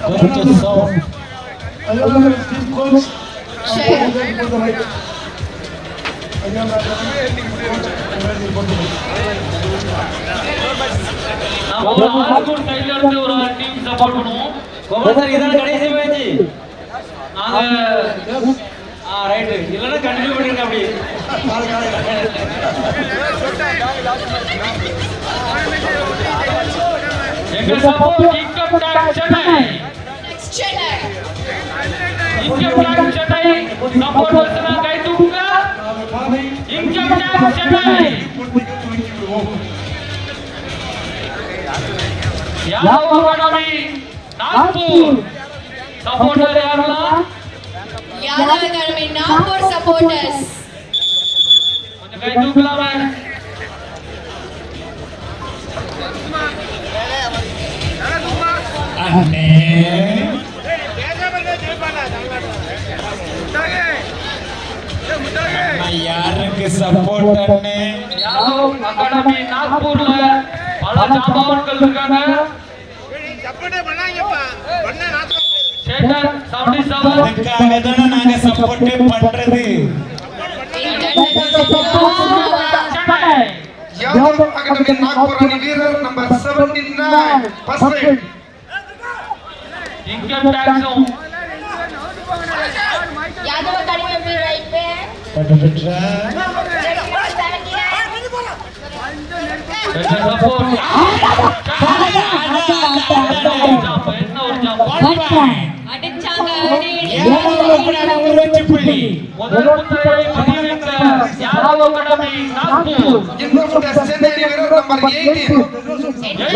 Coach ஒரு இதான் கடைசி மேட்ச் நாங்க ஆ இல்லைன்னா கண்டினியூ பண்ணிருங்க அப்படி support income tax Chennai Next Chennai. Income tax Chennai support வச்சனா கை தூக்குங்க income tax Chennai Yadav Academy Nagpur supporter யாரெல்லாம் Yadav Academy, Nagpur supporters. நாக்பூர்ல பல ஜாம்பவான்கள் இருக்காங்க. நாங்க சப்போர்ட் பண்றது யாதவ் அகாடமி நாக்பூர் அணி வீரர் நம்பர் 79 ஃபர்ஸ்ட் ரைட் இன்கம் டாக்ஸும் Yadav Academy will be right back. Support என்ன ஒரு ஜாப் அடிச்சாங்க முதல் முத்திரையை பதிவிட்ட யாதவ் அகாடமி நாக்பூர் இன்னொரு சென்னை நம்பர்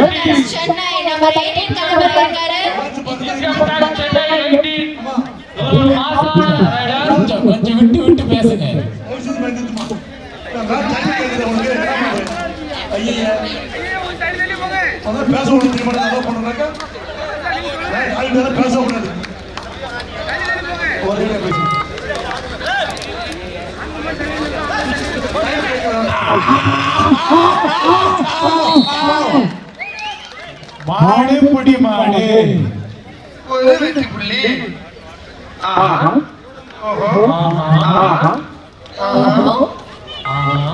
18 சென்னை நம்பர் 18 கிளம்பிருக்காரு இன்கம் டாக்ஸ் சென்னை 18 ஒரு மாசான ரைடர் கொஞ்சம் கொஞ்சம் விட்டு விட்டு பேசுங்க. தெரியுமா அதான் பண்ணுறாங்க அது மேலே பேசக்கூடாது ஒரே பேசு மாடு. புடி மாடு புள்ளி ஆஹா. ஓஹோ ஆஹா. ஆஹா.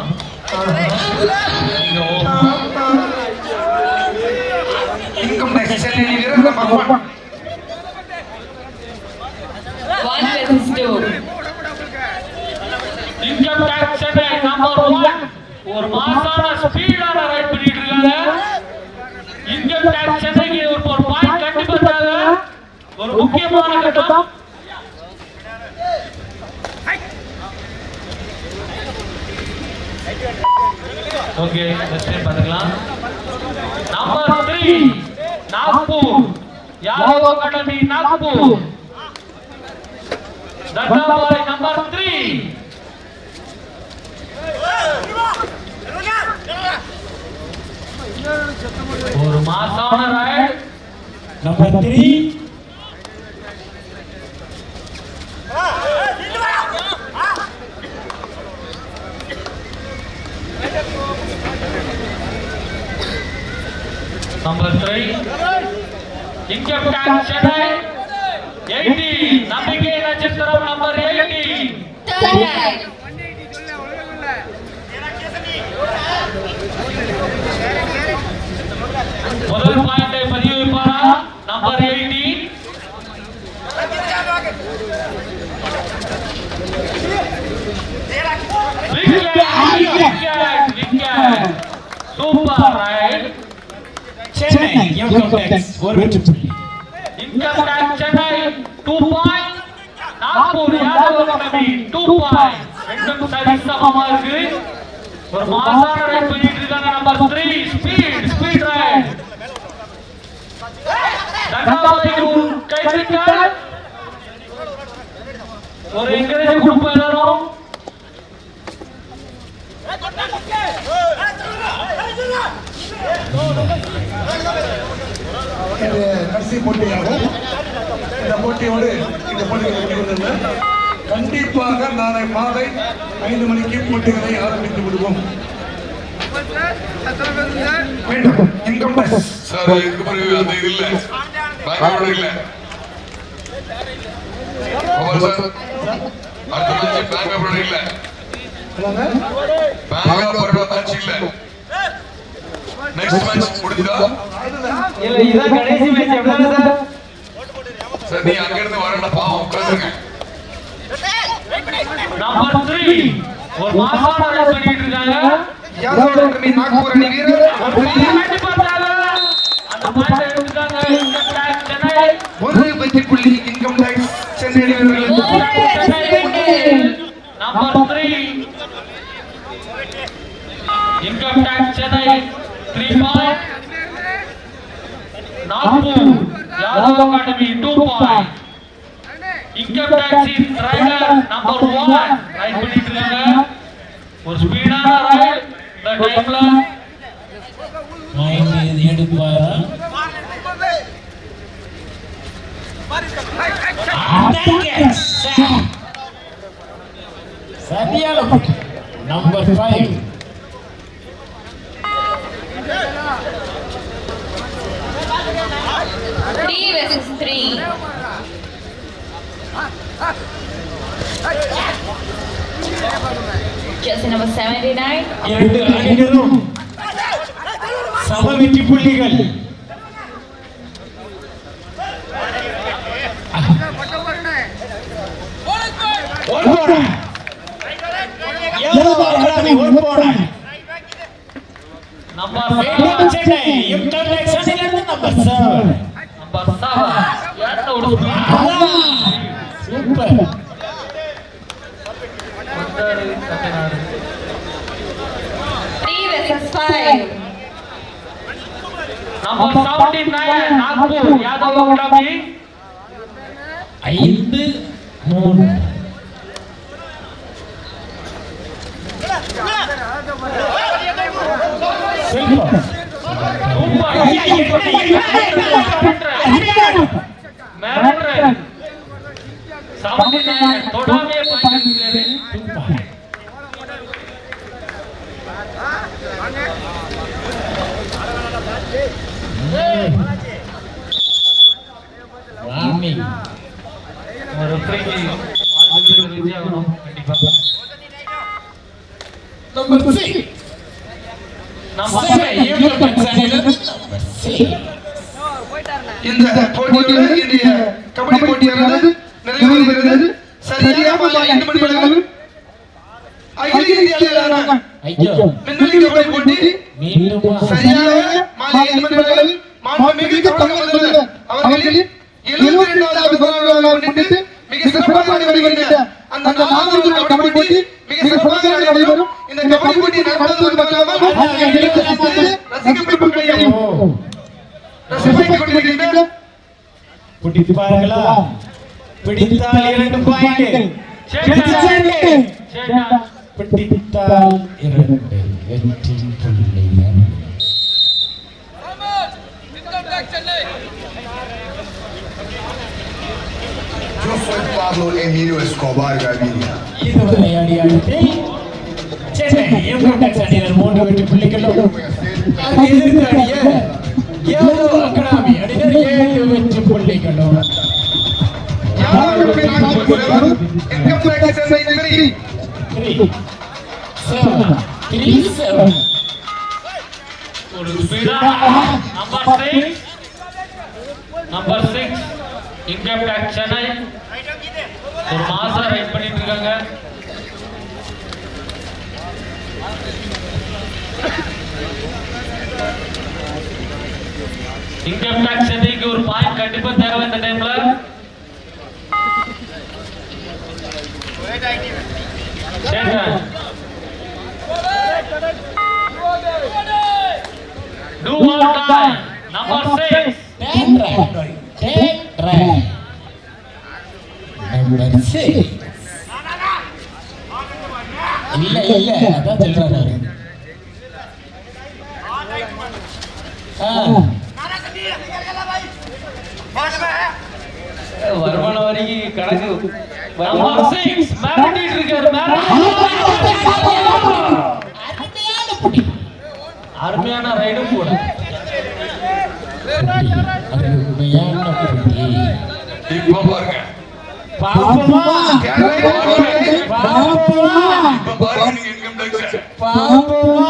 இன்கம் டாக்ஸ் சென்னை அணி வீரர் number 1 One. Versus two. Income tax Chennai number one ஒரு மாசான ஸ்பீடான ரைட் பண்ணிட்டு இருக்காங்க இன்கம் டாக்ஸ் சென்னைக்கு ஒரு ஒரு பாயிண்ட் ஒரு முக்கியமான கட்டம் ஓகே நெக்ஸ்ட் டைம் பாத்துக்கலாம் number three Nagpur Yadav Academy Nagpur தண்டாபாய் number three ஒரு மாசான raid number three Number three. Income tax Chennai eighty நம்பிக்கை நட்சத்திரம் நம்பர் எயிட்டி Third right. முதல் பாயிண்டை பதிவு வைப்பாரா number eighty super right Chennai income tax ஒரு வெற்றி புள்ளி income tax Chennai two point Nagpur Yadav Academy two point ரெண்டும் சரி சமமா இருக்கு ஒரு மாசான ரைட் பண்ணிட்டு இருக்காங்க number three speed speed raid தண்டாபாய்க்கு கைத்தட்டல் ஒரு என்கரேஜ் கொடுப்போம் எல்லாரும் இது கடைசி போட்டியாகும். இந்த போட்டியோடு இந்த போட்டிகளை முடிவதில்லை கண்டிப்பாக நாளை மாலை ஐந்து மணிக்கு போட்டிகளை ஆரம்பித்து விடுவோம். சார் இதுக்கு பிறகு அந்த இது இல்ல. இல்ல. அடுத்த மேட்ச் இல்ல. மேட்ச் இல்ல. நெக்ஸ்ட் மேட்ச் முடிஞ்சதா இல்ல இதான் கடைசி மேட்ச் எப்படிதான் சார் சார் நீ அங்க இருந்து வரணும் பாவம் உட்காந்துருங்க நம்பர் த்ரீ ஒரு மாசான ரன் பண்ணிட்டு இருக்காங்க யாதவ் அகாடமி நாக்பூர் அணி வீரர் ஒரு வெற்றி புள்ளி income tax Chennai number three income tax Chennai ನಾಲ್ಕು Yadav Academy two point income taxi driver number 1 right பண்ணிட்டு இருக்காங்க ஒரு ஸ்பீடான ரைட் இந்த டைம்ல மைன் இது எடுப்பாரா சரியான number 5 Seven three. Jersey number seventy nine. ಎರಡು ಅಣಿಗರು ಸಭವೆಟ್ಟಿ ಪುಳ್ಳಿಗಳು ಓಡೋಣ ಎಲ್ಲ ಹಳದಿ ಓಡೋಣ ನಮ್ಮ ಇಂಟರ್ನ್ಯಾಷನಲ್ ನಂಬರ್ ಸರ್ அகாடமி ஐந்து மூணு செல்வம் நம்பர் அணியிலிருந்து நம்பர் இந்த போட்டியோடு பிடித்தால் இரண்டு பாயிண்ட் பிடித்தால் இரண்டு வெற்றி புள்ளிகள் Yo soy Pablo Emilio Escobar Gaviria. இதுவரை அடியாட்டத்தை சென்னை இன்கம் டாக்ஸ் அணியினர் மூன்று வெற்றி புள்ளிகளும் அதை எதிர்த்து அணிய ஏதோ நாட்கள் இன்கம் டாக்ஸ் சென்னை நகரி த்ரீ செவன் த்ரீ செவன் ஒரு speedo number six number six income tax Chennai ஒரு மாசம் ரைட் பண்ணிட்டு இருக்காங்க இன்கம் டாக்ஸ் சென்னைக்கு ஒரு பாயிண்ட் கண்டிப்பா தேவை இந்த டைம்ல சேட்டன் out or. Number six. Ten right. Ten right. Number six. இல்ல இல்ல அதான் சொல்றாரு வருமான கணக்கு நம்பர் சிக்ஸ் மிரட்டிட்டு இருக்காரு அருமையான ரைடும் கூட பாருங்க. பாப்போமா பாப்போமா இப்ப பாருங்க நீங்க இன்கம் டாக்ஸ் பாப்போமா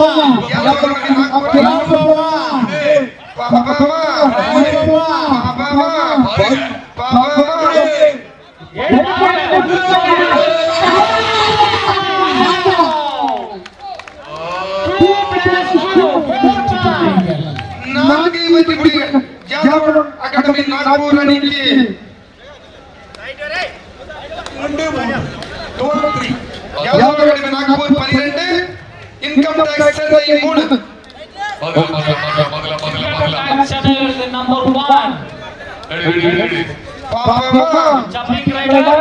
பாப்போமா நான்கு வெற்றி புலிகள் ஜாதவ் அகாடமி நாகூர் அணிக்கு ரெண்டு மூணு டோல் த்ரீ ஜாதவ் அகாடமி நாகூர் பன்னிரண்டு இன்கம் டாக்ஸ் சென்னை மூணு மகள மகள மகள மகள மகள மகள Channel number one. Ready ready ready பாப்பா Jumping rider.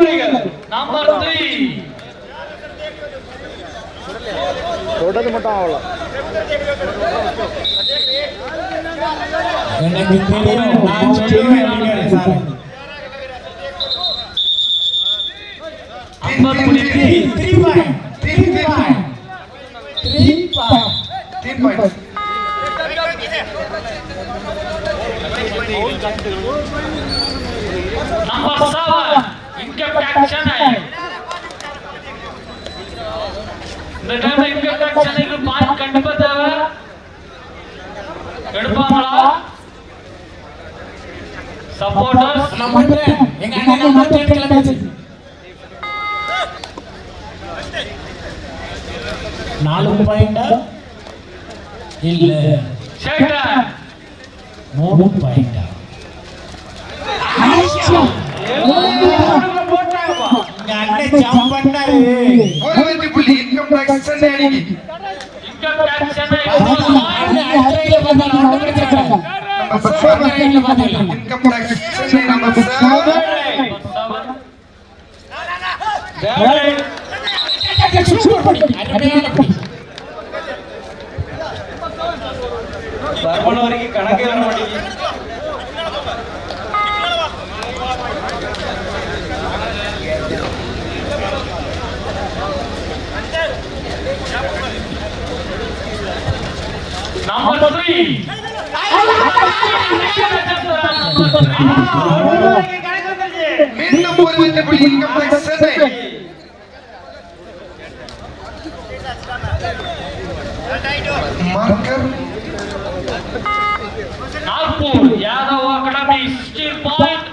புலிகள் நம்பர் த்ரீ எனக்கு தெரியும் நான் சொல்லுவேன் நீங்க சார் எங்க அண்ணன் நம்பர் டென் கிளம்பிச்சு நாலு பாயிண்டா இல்ல சேட்டன் மூணு பாயிண்டா எங்க அண்ணன் ஜம்ப் பண்ணாரு ஒரு வெற்றி புள்ளி இன்கம் டாக்ஸ் சென்னை அணிக்கு இன்கம் டேக்ஸ் சென்னை அண்ணன் அடுத்த ரைட்ல பார்த்தாலும் அவனை பிடிச்சிருக்காங்க. நம்பர் அடுத்த செவன் ரைட்ல பார்த்தாலும். Income tax Chennai number seven super படி. அருமையான படி. தர்மன வரைக்கும் கணக்கே வர மாட்டேங்குது நம்பர் த்ரீ மீண்டும் ஒரு வெற்றி புள்ளி income tax Chennai marker Nagpur Yadav Academy sixteen point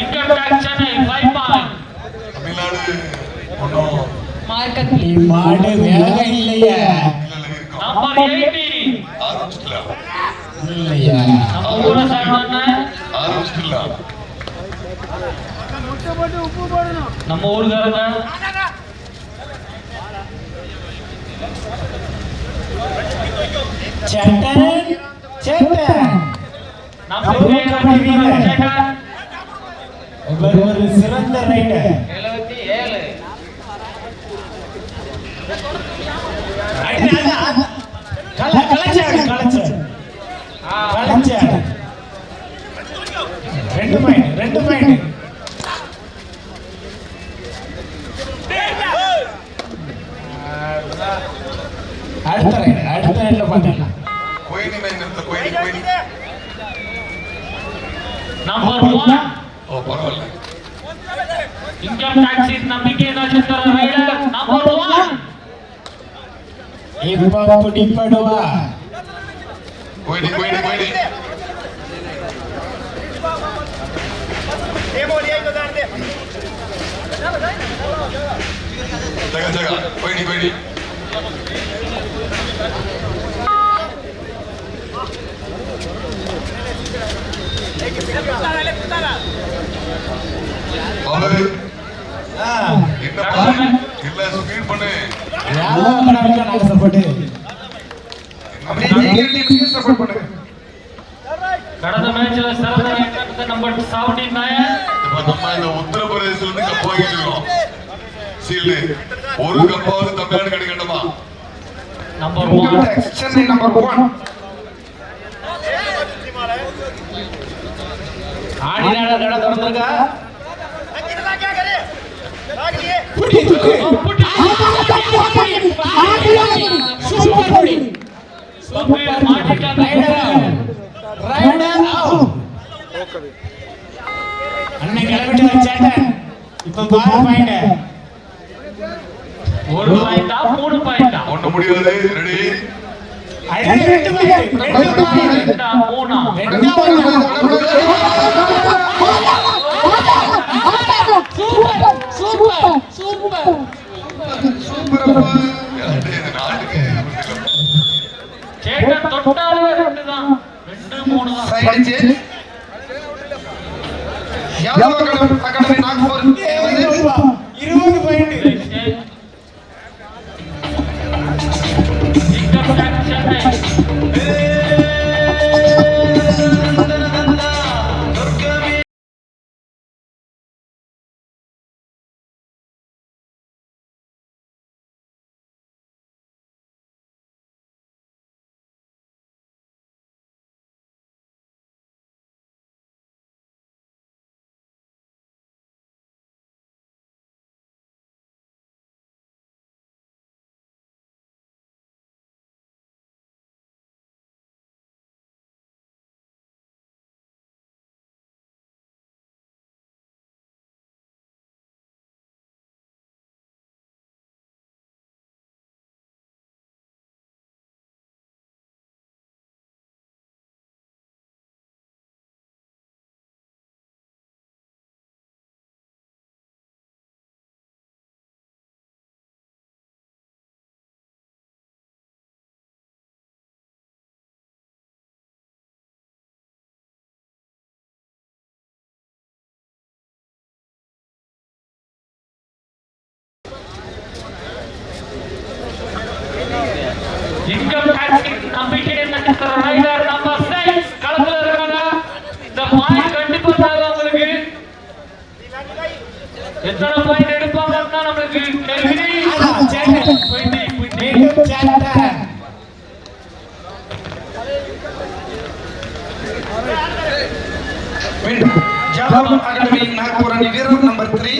income tax Chennai five point Tamil Nadu ஒன்றும் Market. நீ மாடு வேகம் இல்லையா இல்லை இருக்கும் நம்பர் எயிட்டீன் ஆரம்பிச்சிடலாம் இல்லையா நம்ம ஊரை சேர்ந்த ஆரம்பிச்சிடலாம். நம்ம ஊருக்காரங்க சேட்டன் சேட்டன் நம்ம ஊருக்காரங்க சேட்டன் இவர் ஒரு சிறந்த ஏழு. கல கலைச்சாடு கலைச்சாடு கலைச்சாடு ரெண்டு பாயிண்ட் ரெண்டு பாயிண்ட் அடுத்த ரைட் அடுத்த ரைட்ல பாத்துக்கலாம் கோயினி மைன் நிறுத்த கோயினி கோயினி நம்பர் ஒன் ஓ பரவாயில்ல இன்கம் டாக்ஸ் நம்பிக்கை நட்சத்திர ரைடர் நம்பர் ஒன் இப்ப பிடிப்படுவா கோயினி கோயினி கோயினி ஜகா ஜகா பாபு ஆ, என்னப்பா இல்ல ஸ்பீட் பண்ணு? நாங்க சப்போர்ட் மேட்ச்ல சிறந்த வெற்றி நம்பர் 79 இப்ப நம்ம இந்த உத்தரப்பிரதேசல இருந்து கப் சீல்டு ஒரு கப்பாவது Tamil Nadu கிடைக்கணுமா number income 1 tax Chennai number one ஆடினாட கடை திறந்திருக்கா? சூப்பர் சூப்பர் அண்ணன் கிளம்பிட்டு சேட்டை இப்ப பாரு பாயிண்ட் ஒரு பாயிண்டா மூணு பாயிண்டா ஒண்ணு முடியாது. ரெடி ரெண்டு பாயிண்ட் ரெண்டு பாயிண்ட் மூணா? ரெண்டா சூப்பர் சூப்பர் சூப்பர் நாட்டுக்கு? சேட்டன் தொட்டாலே ரெண்டு தான் ரெண்டு மூணு தான் சைடு சேஞ்ச் அணி வீரர் நம்பர் த்ரீ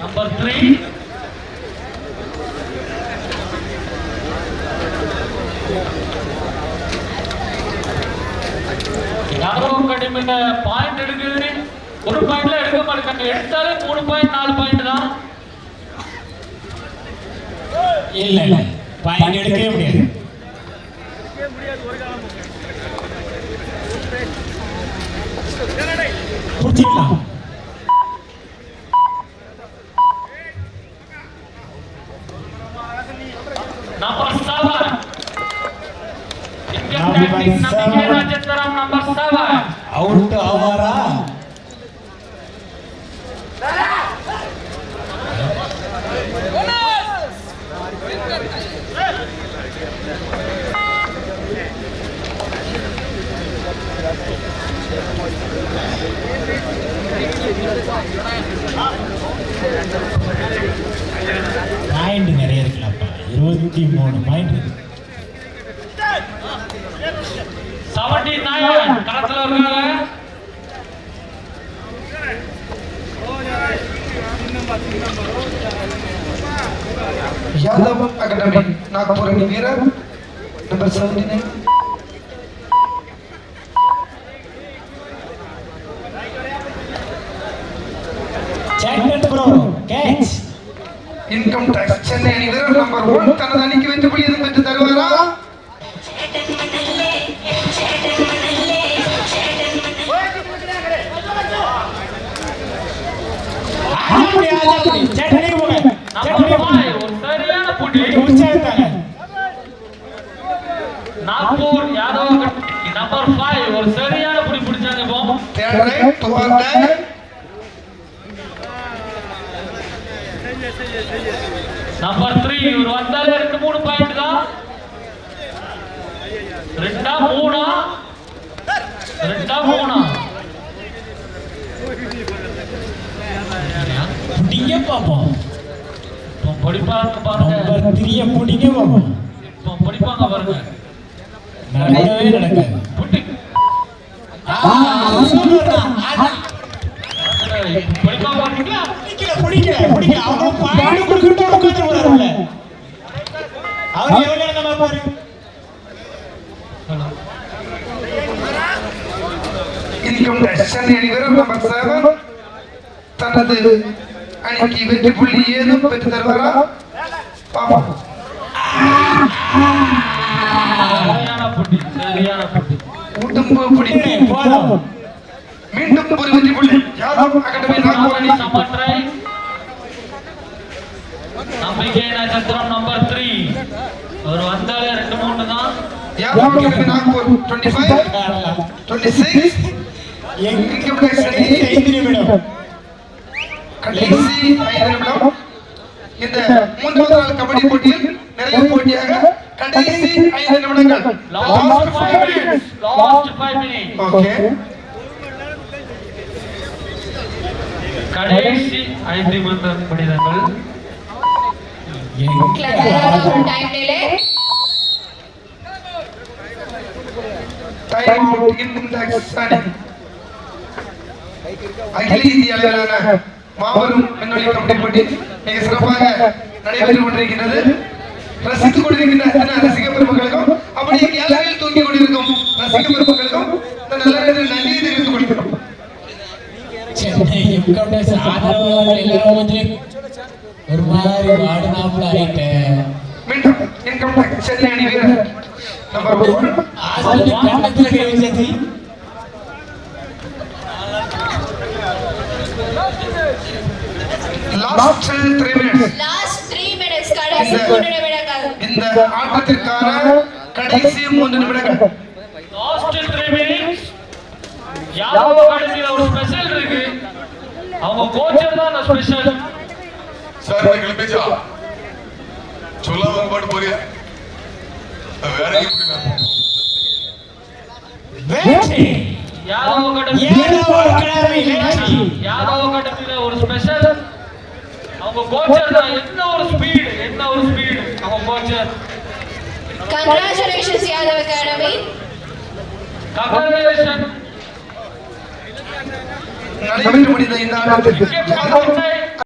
நம்பர் 3 யாரோ கடிமிட்ட பாயிண்ட் எடுக்குது. ஒரு பாயிண்ட்ல எடுக்க மாட்டேங்க எடுத்தாலே மூணு பாயிண்ட் நாலு பாயிண்ட் தான். இல்ல இல்ல பாயிண்ட் எடுக்கவே முடியாது புடிச்சிக்கலாம் நம்பர் செவன் இன்கம் டாக்ஸ் நம்பிக்கை நட்சத்திரம் நம்பர் செவன் அவுட் பாயிண்ட் நிறைய இருக்குல்லப்பா. இருபத்தி மூணு பாயிண்ட் இருக்கு. செவன்டி நைன் களத்தில் இருக்காங்க வீரர் number seventy nine Satan bro catch income tax Chennai அணி வீரர் நம்பர் ஒன் தனது அணிக்கு வெற்றி புள்ளி ரைட் நம்பர் த்ரீ இவர் வந்தாலே ரெண்டு மூணு பாயிண்ட் தான் ரெண்டா மூணா? ரெண்டா மூணா? பிடிங்க பார்ப்போம் இப்போ படிப்பாங்க பாருங்க. நம்பர் த்ரீய பிடிங்க பார்ப்போம் இப்போ படிப்பாங்க பாருங்க. நடக்கவே நடக்காது. அவர் எவ்வளவு நேரம் நம்ம பாரு இருக்கும் அணி வீரர் நம்பர் செவன் தனது அணிக்கு வெற்றி புள்ளி ஏதும் பெற்று தருவாரா பாப்போம் சரியான புட்டி சரியான புட்டி உடும்பு பிடி போதும் மீண்டும் ஒரு வெற்றி புள்ளி. யாதவ் அகாடமி நாகூர் அணி நம்பர் ட்ரை நம்பிக்கை நட்சத்திரம் நம்பர் த்ரீ அவர் வந்தாலே ரெண்டு மூணு தான். யாதவ் அகாடமி நாகூர். 25 26 எங்க ஐந்து நிமிடம் கடைசி ஐந்து நிமிடம். இந்த மூன்றாவது நாள் கபடி போட்டியில் நிறைய போட்டியாக கடைசி ஐந்து நிமிடங்கள் last five minutes last five minutes okay கடைசி ஐந்து நிமிட மனிதர்கள் Clever time delay. Time out இந்த அணி அகில இந்திய அளவிலான மாபெரும் விண்வெளி கபடி போட்டி மிக சிறப்பாக நடைபெற்றுக் கொண்டிருக்கிறது ரசித்துக் கொண்டிருக்கின்ற அத்தனை ரசிக பெருமக்களுக்கும் அப்படியே கேலரியில் தூங்கிக் கொண்டிருக்கும் ரசிக பெருமக்களுக்கும் இந்த நல்ல நேரத்தில் நன்றியை தெரிவித்துக் கொள்கிறோம் சென்னை எம்கவுண்டர்ஸ் ஆதரவாளர்கள் எல்லாரும் வந்து ஒரு மாதிரி வாடினாப்புல ஆயிட்டேன் மீண்டும் இன்கம் டாக்ஸ் சென்னை அணி வீரர் நம்பர் ஒன் ஆசிரியர் கண்ணத்துல கை வச்சாச்சு last three minutes Last three minutes. கடைசி மூன்று நிமிடங்கள். இந்த ஆட்டத்திற்கான கடைசி மூன்று நிமிடங்கள். கடைசியில் ஒரு ஸ்பெஷல் இருக்கு. அவங்க கோச்சர் தான் ஸ்பெஷல் சார் கிளம்பிச்சா சொல்லாம பாட்டு போறியா? வேற யாதவ ஒரு ஸ்பெஷல் அவங்க கோச்சர் என்ன ஒரு ஸ்பீடு கோச்சர் Congratulations, Yadav Academy. கங்கரேஷன் நடைபெற்று முடிந்த இந்த கிரிக்கெட்